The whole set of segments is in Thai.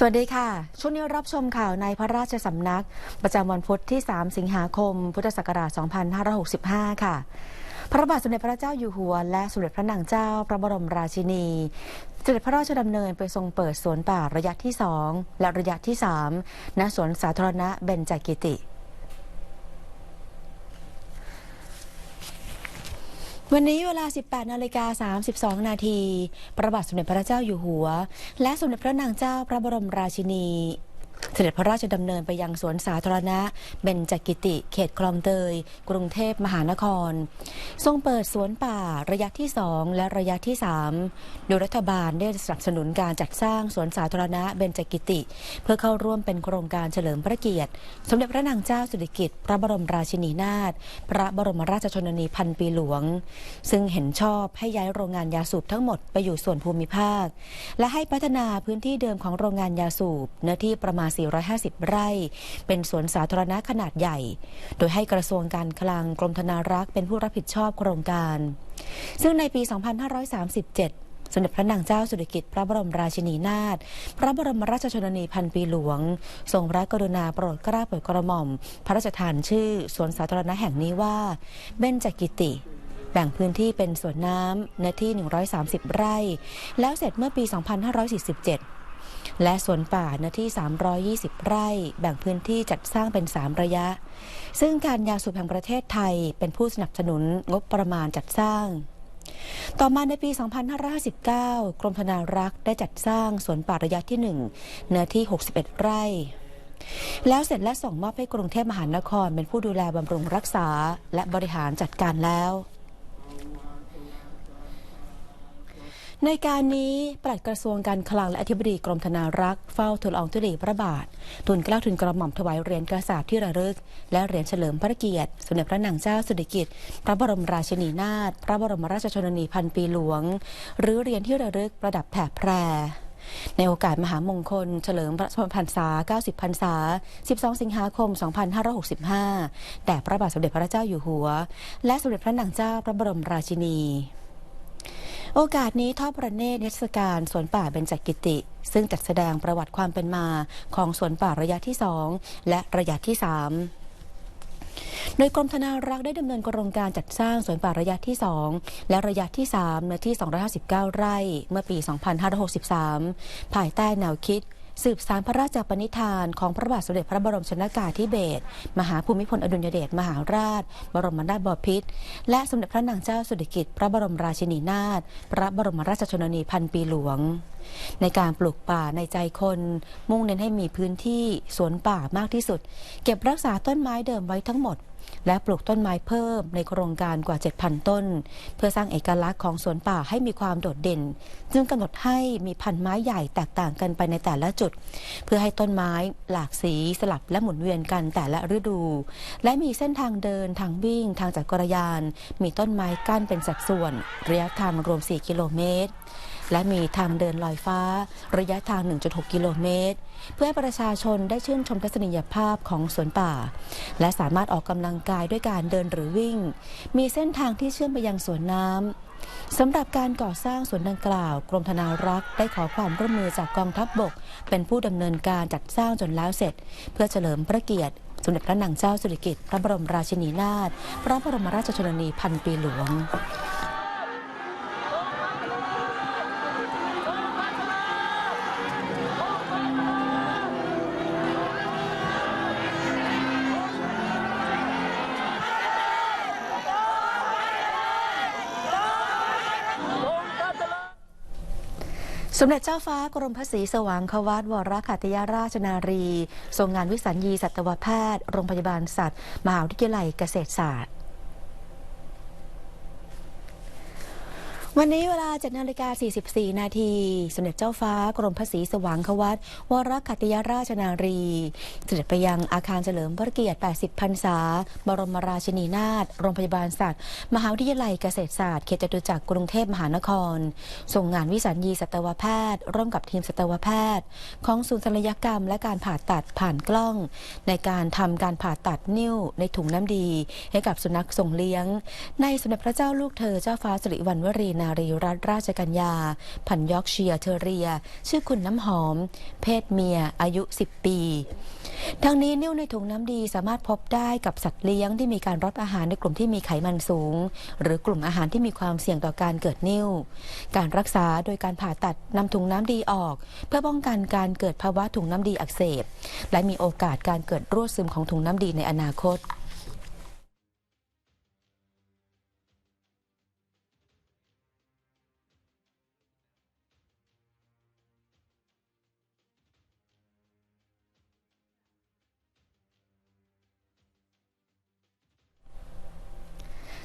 สวัสดีค่ะ ช่วงนี้รับชมข่าวในพระราชสำนัก ประจำวันพุธที่ 3 สิงหาคม พุทธศักราช 2565 ค่ะ พระบาทสมเด็จพระเจ้าอยู่หัว และสมเด็จพระนางเจ้า พระบรมราชินีเสด็จพระราชดำเนินไปทรงเปิดสวนป่าระยะที่ 2 และระยะที่ 3 ณ สวนสาธารณะเบญจกิติ วันนี้เวลา 18 นาฬิกา 32 นาที พระบาทสมเด็จพระเจ้าอยู่หัว และสมเด็จพระนางเจ้าพระบรมราชินี เสด็จพระราชดำเนินไปยังสวนสาธารณะเบญจกิติ เขตคลองเตย กรุงเทพมหานคร ทรงเปิดสวนป่าระยะที่ 2 และระยะที่ 3 โดยรัฐบาลได้สนับสนุนการจัดสร้างสวนสาธารณะเบญจกิติ เพื่อเข้าร่วมเป็นโครงการเฉลิมพระเกียรติ สมเด็จพระนางเจ้าสิริกิติ์พระบรมราชินีนาถพระบรมราชชนนีพันปีหลวง ซึ่งเห็นชอบให้ย้ายโรงงานยาสูบทั้งหมดไปอยู่ส่วนภูมิภาค และให้พัฒนาพื้นที่เดิมของโรงงานยาสูบเนื้อที่ประมาณ450 ไร่ เป็นสวนสาธารณะขนาดใหญ่ โดยให้กระทรวงการคลังกรมธนารักษ์เป็นผู้รับผิดชอบโครงการ ซึ่งในปี 2537สมเด็จพระนางเจ้าสุริกิติ์พระบรมราชินีนาถ พระบรมราชชนนีพันปีหลวง ทรงพระกรุณาโปรดเกล้าโปรดกระหม่อม พระราชทานชื่อสวนสาธารณะแห่งนี้ว่า เบญจกิติ แบ่งพื้นที่เป็นสวนน้ำเนื้อที่ 130 ไร่ แล้วเสร็จเมื่อปี 2547 และสวนป่าเนื้อที่ 320 ไร่ แบ่งพื้นที่จัดสร้างเป็น 3 ระยะ ซึ่งการยาสูบแห่งประเทศไทยเป็นผู้สนับสนุนงบประมาณจัดสร้าง ต่อมาในปี 2559 กรมธนารักษ์ได้จัดสร้างสวนป่าระยะที่ 1 เนื้อที่ 61 ไร่ แล้วเสร็จและส่งมอบให้กรุงเทพมหานครเป็นผู้ดูแลบำรุงรักษา และบริหารจัดการแล้ว ในการนี้ปลัดกระทรวงการคลังและอธิบดีกรมธนารักษ์เฝ้าทูลอองธุลีพระบาททูลเกล้าทูลกระหม่อมถวายเหรียญกระสาบที่ระลึก และเหรียญเฉลิมพระเกียรติ สมเด็จพระนางเจ้าสิริกิติ์พระบรมราชินีนาถพระบรมราชชนนีพันปีหลวง หรือเหรียญที่ระลึกประดับแถบแพรในโอกาสมหามงคล เฉลิมพระชนมพรรษา 90 พรรษา 12 สิงหาคม 2565 แต่พระบาทสมเด็จพระเจ้าอยู่หัว และสมเด็จพระนางเจ้าพระบรมราชินี โอกาสนี้ทอดประเนตรนิทศการสวนป่าเบญจกิติ ซึ่งจัดแสดงประวัติความเป็นมาของสวนป่าระยะที่ 2 และระยะที่ 3โดยกรมธนารักษ์ได้ดำเนินโครงการจัดสร้างสวนป่าระยะที่ 2 และระยะที่3เนื้อที่ 259 ไร่ เมื่อปี 2563 ภายใต้แนวคิด สืบสารพระราชปณิธานของพระบาทสมเด็จพระบรมชนกาธิเบศรมหาภูมิพลอดุลยเดชมหาราช บรมนาถบพิตรและสมเด็จพระนางเจ้าสุริกิติ์พระบรมราชินีนาถพระบรมราชชนนีพันปีหลวง ในการปลูกป่าในใจคน มุ่งเน้นให้มีพื้นที่สวนป่ามากที่สุด เก็บรักษาต้นไม้เดิมไว้ทั้งหมด และปลูกต้นไม้เพิ่มในโครงการกว่า 7,000 ต้น เพื่อสร้างเอกลักษณ์ของสวนป่าให้มีความโดดเด่น จึงกำหนดให้มีพันไม้ใหญ่แตกต่างกันไปในแต่ละจุด เพื่อให้ต้นไม้หลากสีสลับและหมุนเวียนกันแต่ละฤดู และมีเส้นทางเดินทางวิ่งทางจักรยาน มีต้นไม้กั้นเป็นสัดส่วน ระยะทางรวม 4 กิโลเมตร และมีทางเดินลอยฟ้า ระยะทาง 1.6 กิโลเมตร เพื่อให้ประชาชนได้ชื่นชมทัศนียภาพของสวนป่า และสามารถออกกำลังกายด้วยการเดินหรือวิ่ง มีเส้นทางที่เชื่อมไปยังสวนน้ำสำหรับการก่อสร้างสวนดังกล่าว กรมธนารักษ์ได้ขอความร่วมมือจากกองทัพบบก เป็นผู้ดำเนินการจัดสร้างจนแล้วเสร็จ เพื่อเฉลิมพระเกียรติสมเด็จพระนางเจ้าสิริกิติ์พระบรมราชินีนาถพระบรมราชชนนีพันปีหลวง สมเด็จเจ้าฟ้ากรมพระศรีสว่างควัตวรคัตยาราชนารี ทรงงานวิสัญญีสัตวแพทย์ โรงพยาบาลสัตว์ มหาวิทยาลัยเกษตรศาสตร์ วันนี้เวลา7นาฬิกา44 นาที สมเด็จเจ้าฟ้ากรมพระศรีสว่างควัตวรคัตยาราชนารี เสด็จไปยังอาคารเฉลิมพระเกียรติ 80 พรรษา บรมราชินีนาถโรงพยาบาลสัตว์ มหาวิทยาลัยเกษตรศาสตร์ เขตจตุจักรกรุงเทพมหานคร ส่งงานวิสัญญีสัตวแพทย์ ร่วมกับทีมสัตวแพทย์ ของศูนย์ศัลยกรรม และการผ่าตัดผ่านกล้อง ในการทำการผ่าตัดนิ้วในถุงน้ำดี ให้กับสุนัขส่งเลี้ยง ในสมเด็จพระเจ้าลูกเธอเจ้าฟ้าสิริวัณวรีนานารีรัตราชกัญญา พันยอกเชียเทอเรีย ชื่อคุณน้ำหอม เพศเมีย อายุ 10 ปีทั้งนี้นิ่วในถุงน้ำดีสามารถพบได้กับสัตว์เลี้ยงที่มีการรับอาหารในกลุ่มที่มีไขมันสูง หรือกลุ่มอาหารที่มีความเสี่ยงต่อการเกิดนิ่ว การรักษาโดยการผ่าตัดนำถุงน้ำดีออก เพื่อป้องกันการเกิดภาวะถุงน้ำดีอักเสบ และมีโอกาสการเกิดรั่วซึมของถุงน้ำดีในอนาคต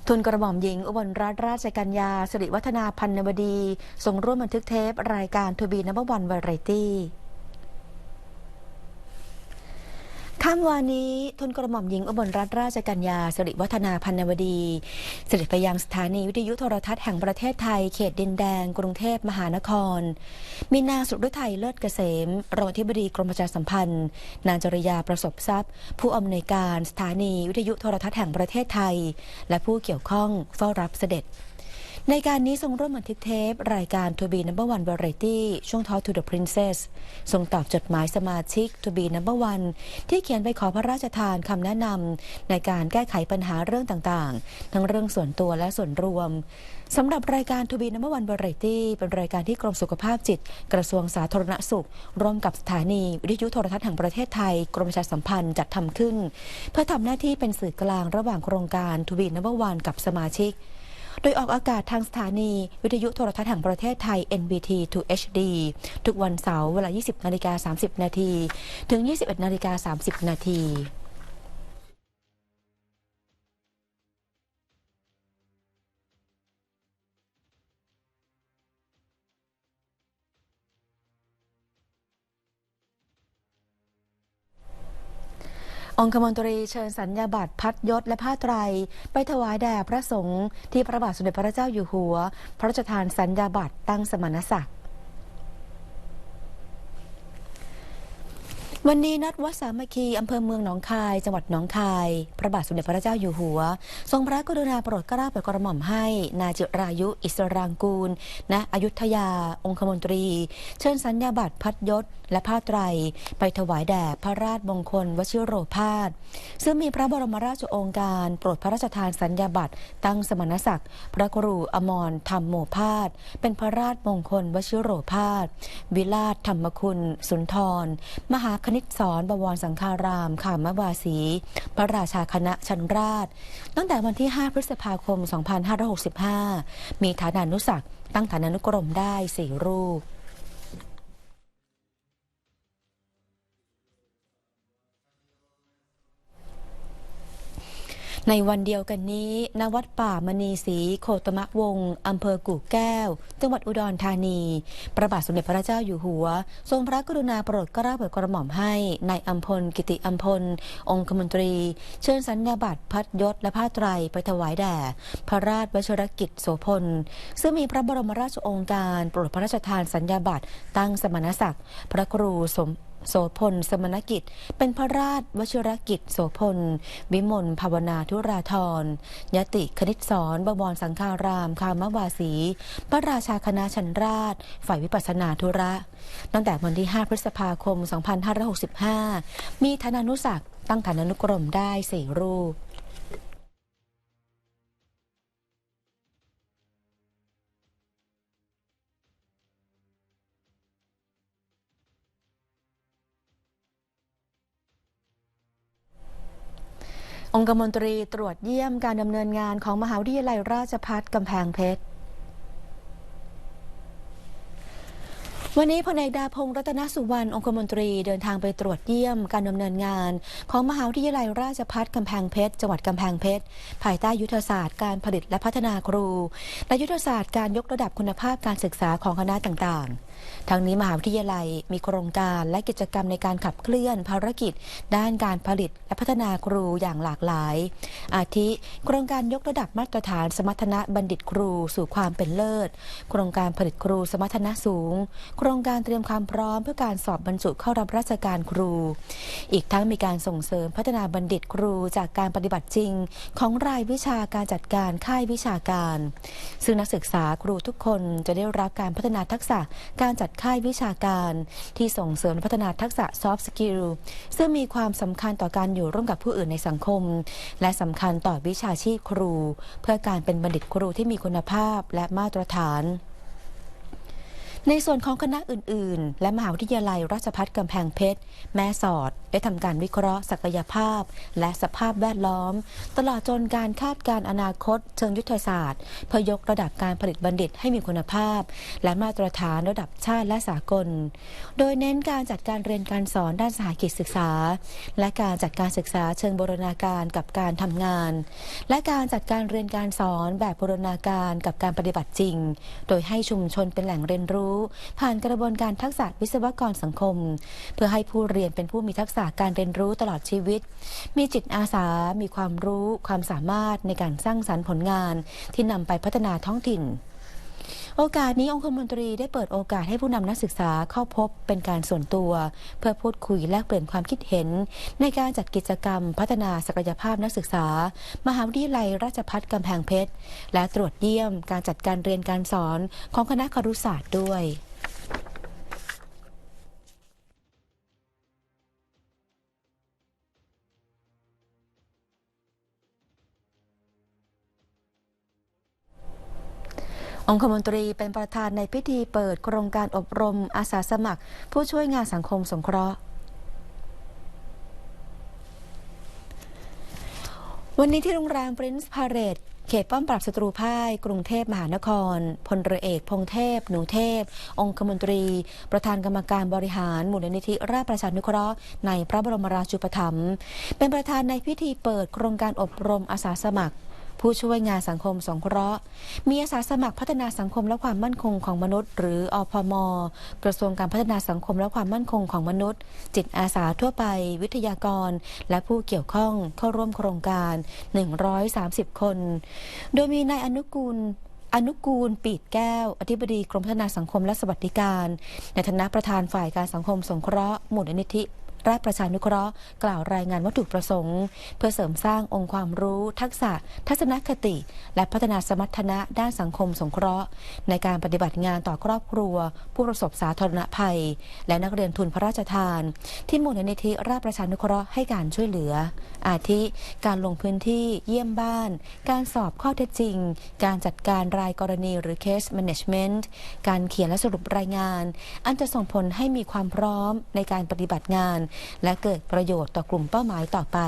ทุนกระหม่อมหญิง อุบลรัตนราชกัญญาสิริวัฒนาพันนวดี ทรงร่วมบันทึกเทป รายการทูบีนับวันวาไรตี้ ค่ำวานนี้ทุนกระหม่อมหญิงอุบลรัตนราชกัญญาสิริวัฒนาพันนวดีเสด็จไปยังสถานีวิทยุโทรทัศน์แห่งประเทศไทยเขตดินแดง กรุงเทพมหานคร มีนางสุรุไทยเลิศเกษมรองอธิบดีกรมประชาสัมพันธ์ นางจริยาประสบทรัพย์ ผู้อำนวยการสถานีวิทยุโทรทัศน์แห่งประเทศไทย และผู้เกี่ยวข้องเฝ้ารับเสด็จ ในการนี้ทรงร่วมบันทึกเทป รายการ To be number one variety ช่วงทอ to the princess ทรงตอบจดหมายสมาชิก To be number one ที่เขียนไปขอพระราชทานคำแนะนำในการแก้ไขปัญหาเรื่องต่างๆ ทั้งเรื่องส่วนตัวและส่วนรวมสำหรับรายการ To be number one variety เป็นรายการที่กรมสุขภาพจิต กระทรวงสาธารณสุข ร่วมกับสถานีวิทยุโทรทัศน์แห่งประเทศไทย กรมประชาสัมพันธ์จัดทำขึ้น เพื่อทำหน้าที่เป็นสื่อกลางระหว่างโครงการ To be number one กับสมาชิก โดยออกอากาศทางสถานี วิทยุโทรทัศน์แห่งประเทศไทย NBT to HD ทุกวันเสาร์เวลา 20 นาฬิกา 30 นาที ถึง 21 นาฬิกา 30 นาที องคมนตรีเชิญสัญญาบัตรพัดยศและผ้าไตร ไปถวายแด่พระสงฆ์ที่พระบาทสมเด็จพระเจ้าอยู่หัว พระราชทานสัญญาบัตรตั้งสมณศักดิ์ วันนี้นัดวัดสามัคคีอำเภอเมืองหนองคาย จังหวัดหนองคาย พระบาทสมเด็จพระเจ้าอยู่หัว ทรงพระกรุณาโปรดเกล้าโปรดกระหม่อมให้ นายจิรายุ อิสรางกูลณอยุธยา องคมนตรี เชิญสัญญาบัตรพัดยศ และผ้าไตร ไปถวายแด่พระราชมงคล วชิโรภาสซึ่งมีพระบรมราชโองการโปรดพระราชทานสัญญาบัตรตั้งสมณศักดิ์ พระครูอมรธรรมโมภาสเป็นพระราชมงคลวชิโรภาสวิราชธรรมคุณ สุนทร มหาคณิตสอนบวรสังฆารามขามวาสี พระราชาคณะชันราช ตั้งแต่วันที่ 5 พฤษภาคม 2565 มีฐานานุสักตั้งฐานานุกรมได้ 4 รูป ในวันเดียวกันนี้ณวัดป่ามณีศรีโคตมะวงศ์อำเภอกู่แก้ว จังหวัดอุดรธานี พระบาทสมเด็จพระเจ้าอยู่หัว ทรงพระกรุณาโปรดเกล้าโปรดกระหม่อมให้ในายอัมพลกิติอัมพล องคมนตรี เชิญสัญญาบัตรพัดยศและผ้าไตรไปถวายแด่ พระราชวชรกิจโสพล ซึ่งมีพระบรมราชโองการโปรดพระราชทานสัญญาบัตรตั้งสมณศักดิ์ พระครูสม โสพล สมณกิจ เป็นพระราชวชิรกิจ โสพล วิมลภาวนาธุราธรยติคณิตสอนบวรสังฆาราม คามวาสี พระราชาคณะชันราช ฝ่ายวิปัสนาธุระ ตั้งแต่วันที่ 5 พฤษภาคม 2565 มีธนานุศักดิ์ตั้งฐานานุกรมได้สี่รูป องคมนตรีตรวจเยี่ยมการดำเนินงานของมหาวิทยาลัยราชภัฏกำแพงเพชร วันนี้พลเอกดาพงศ์รัตนสุวรรณองคมนตรีเดินทางไปตรวจเยี่ยมการดำเนินงาน ของมหาวิทยาลัยราชภัฏกำแพงเพชร จังหวัดกำแพงเพชร ภายใต้ยุทธศาสตร์การผลิตและพัฒนาครู และยุทธศาสตร์การยกระดับคุณภาพการศึกษาของคณะต่างๆทั้งนี้มหาวิทยาลัยมีโครงการและกิจกรรมในการขับเคลื่อนภารกิจ ด้านการผลิตและพัฒนาครูอย่างหลากหลาย อาทิ โครงการยกระดับมาตรฐานสมรรถนะบัณฑิตครูสู่ความเป็นเลิศ โครงการผลิตครูสมรรถนะสูง โครงการเตรียมความพร้อมเพื่อการสอบบรรจุเข้ารับราชการครู อีกทั้งมีการส่งเสริมพัฒนาบัณฑิตครูจากการปฏิบัติจริง ของรายวิชาการจัดการค่ายวิชาการ ซึ่งนักศึกษาครูทุกคนจะได้รับการพัฒนาทักษะการจัดค่ายวิชาการ ที่ส่งเสริมพัฒนาทักษะ soft skill ซึ่งมีความสำคัญต่อการอยู่ร่วมกับผู้อื่นในสังคม และสำคัญต่อวิชาชีพครู เพื่อการเป็นบัณฑิตครูที่มีคุณภาพและมาตรฐาน ในส่วนของคณะอื่น ๆ และมหาวิทยาลัยราชภัฏกำแพงเพชร แม่สอด ได้ทำการวิเคราะห์ศักยภาพ และสภาพแวดล้อม ตลอดจนการคาดการณ์อนาคต เชิงยุทธศาสตร์ เพื่อยกระดับการผลิตบัณฑิตให้มีคุณภาพ และมาตรฐานระดับชาติและสากล โดยเน้นการจัดการเรียนการสอนด้านสหกิจศึกษา และการจัดการศึกษาเชิงบูรณาการกับการทำงาน และการจัดการเรียนการสอนแบบบูรณาการกับการปฏิบัติจริง โดยให้ชุมชนเป็นแหล่งเรียนรู้ผ่านกระบวนการทักษะวิศวกรสังคม เพื่อให้ผู้เรียนเป็นผู้มีทักษะการเรียนรู้ตลอดชีวิต มีจิตอาสา มีความรู้ ความสามารถในการสร้างสรรค์ผลงาน ที่นำไปพัฒนาท้องถิ่น โอกาสนี้องคมนตรีได้เปิดโอกาสให้ผู้นำนักศึกษาเข้าพบเป็นการส่วนตัว เพื่อพูดคุยแลกเปลี่ยนความคิดเห็น ในการจัดกิจกรรมพัฒนาศักยภาพนักศึกษา มหาวิทยาลัยราชภัฏกำแพงเพชร และตรวจเยี่ยมการจัดการเรียนการสอนของคณะครุศาสตร์ด้วย องคมนตรีเป็นประธานในพิธีเปิดโครงการอบรมอาสาสมัคร ผู้ช่วยงานสังคมสงเคราะห์วันนี้ที่โรงแรม Prince Parade เขตป้อมปราบศัตรูพ่ายกรุงเทพมหานคร พลเรือเอกพงเทพ หนูเทพ องคมนตรี ประธานกรรมการบริหารมูลนิธิราชประชานุเคราะห์ในพระบรมราชูปถัมภ์เป็นประธานในพิธีเปิดโครงการอบรมอาสาสมัคร ผู้ช่วยงานสังคมสงเคราะห์ มีอาสาสมัครพัฒนาสังคมและความมั่นคงของมนุษย์ หรืออพม กระทรวงการพัฒนาสังคมและความมั่นคงของมนุษย์ จิตอาสาทั่วไป วิทยากร และผู้เกี่ยวข้องเข้าร่วมโครงการ 130 คน โดยมีนายอนุกูลอนุกูลปีดแก้ว อธิบดีกรมพัฒนาสังคมและสวัสดิการ ในฐานะประธานฝ่ายการสังคมสงเคราะห์มูลนิธิ ราชประชานุเคราะห์กล่าวรายงานวัตถุประสงค์ เพื่อเสริมสร้างองค์ความรู้ ทักษะ ทัศนคติ และพัฒนาสมรรถนะด้านสังคมสงเคราะห์ ในการปฏิบัติงานต่อครอบครัว ผู้ประสบสาธารณภัย และนักเรียนทุนพระราชทาน ที่มูลนิธิราชประชานุเคราะห์ให้การช่วยเหลือ อาทิ การลงพื้นที่เยี่ยมบ้าน การสอบข้อเท็จจริง การจัดการรายกรณีหรือ case management การเขียนและสรุปรายงาน อันจะส่งผลให้มีความพร้อมในการปฏิบัติงานและเกิดประโยชน์ต่อกลุ่มเป้าหมายต่อไป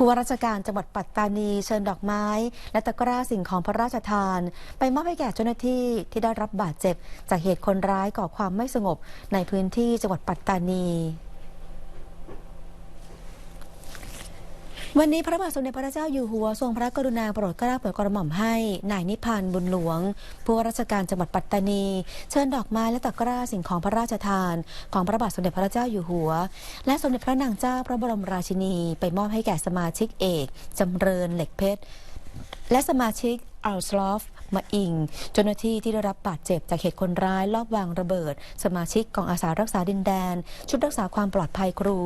ผู้ว่าราชการจังหวัดปัตตานีเชิญดอกไม้ และตะกร้าสิ่งของพระราชทาน ไปมอบให้แก่เจ้าหน้าที่ที่ได้รับบาดเจ็บ จากเหตุคนร้ายก่อความไม่สงบในพื้นที่จังหวัดปัตตานี วันนี้พระบาทสมเด็จพระเจ้าอยู่หัวทรงพระกรุณาโปรดเกล้าโปรดกระหม่อมให้นายนิพันธ์บุญหลวง ผู้ว่าราชการจังหวัดปัตตานี เชิญดอกไม้และตะกร้าสิ่งของพระราชทาน ของพระบาทสมเด็จพระเจ้าอยู่หัว และสมเด็จพระนางเจ้าพระบรมราชินี ไปมอบให้แก่สมาชิกเอกจำเริญเหล็กเพชร และสมาชิกอัลสลอฟ มาอิงเจ้าหน้าที่ที่ได้รับบาดเจ็บจากเหตุคนร้ายลอบวางระเบิด สมาชิกกองอาสารักษาดินแดน ชุดรักษาความปลอดภัยครู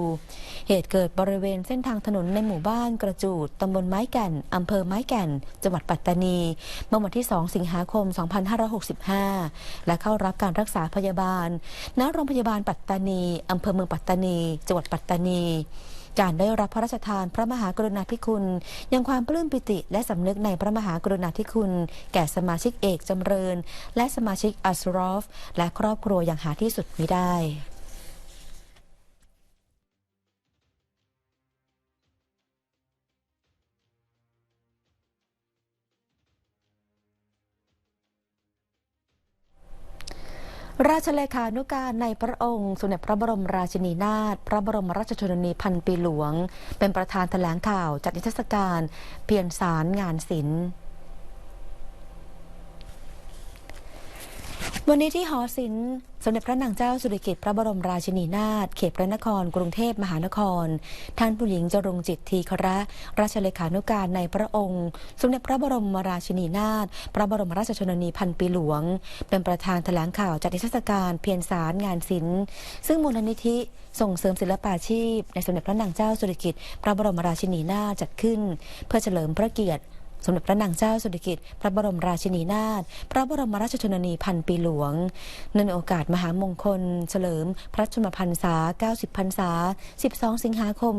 เหตุเกิดบริเวณเส้นทางถนนในหมู่บ้านกระจูดตำบลไม้แก่นอำเภอไม้แก่น จังหวัดปัตตานี เมื่อวันที่ 2 สิงหาคม 2565 และเข้ารับการรักษาพยาบาลณโรงพยาบาลปัตตานีอำเภอเมืองปัตตานี จังหวัดปัตตานี การได้รับพระราชทานพระมหากรุณาธิคุณ ยังความปลื้มปิติ และสำนึกในพระมหากรุณาธิคุณ แก่สมาชิกเอกจำเริญ และสมาชิกอัสรอฟ และครอบครัวอย่างหาที่สุดมิได้ ราชเลขานุการในพระองค์สมเด็จพระบรมราชินีนาถพระบรมราชชนนีพันปีหลวง เป็นประธานแถลงข่าวจัดนิทรรศการ เพียรสารงานศิลป์ วันนี้ที่หอศิลป์สมเด็จพระนางเจ้าสุริกิติ์พระบรมราชินีนาถเขตพระนคร กรุงเทพมหานคร ท่านผู้หญิงจรงจิตทีคระราชเลขานุการในพระองค์ สมเด็จพระบรมราชินีนาถพระบรมราชชนนีพันปีหลวง เป็นประธานแถลงข่าวจัดนิทรรศการเพียรสารงานศิลป์ ซึ่งมูลนิธิส่งเสริมศิลปาชีพ ในสมเด็จพระนางเจ้าสุริกิติ์พระบรมราชินีนาถจัดขึ้น เพื่อเฉลิมพระเกียรติ สมเด็จพระนางเจ้าสุริกิติ์พระบรมราชินีนาถพระบรมราชชนนีพันปีหลวงในโอกาสมหามงคล เฉลิม พระชนมพรรษา 90 พรรษา 12 สิงหาคม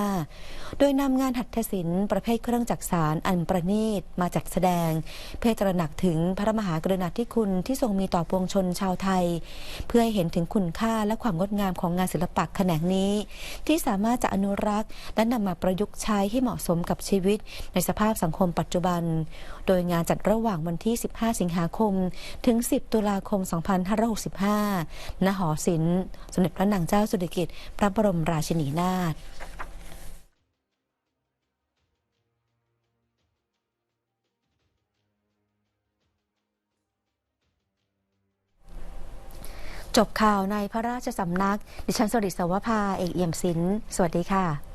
2565 โดยนำงานหัตถศิลป์ประเภทเครื่องจักสารอันประณีตมาจัดแสดง เพื่อตระหนักถึงพระมหากรุณาธิคุณที่ทรงมีต่อปวงชนชาวไทย เพื่อให้เห็นถึงคุณค่าและความงดงามของงานศิลปะแขนงนี้ ที่สามารถจะอนุรักษ์และนำมาประยุกต์ใช้ให้เหมาะสมกับชีวิตในสภาพสังคมปัจจุบัน โดยงานจัดระหว่างวันที่ 15 สิงหาคม ถึง 10 ตุลาคม 2565 ณ หอศิลป์สมเด็จพระนางเจ้าสุริกิติ์พระบรมราชินีนาถจบข่าวในพระราชสำนัก ดิฉันสริศวภา เอกเอี่ยมศิลป์สวัสดีค่ะ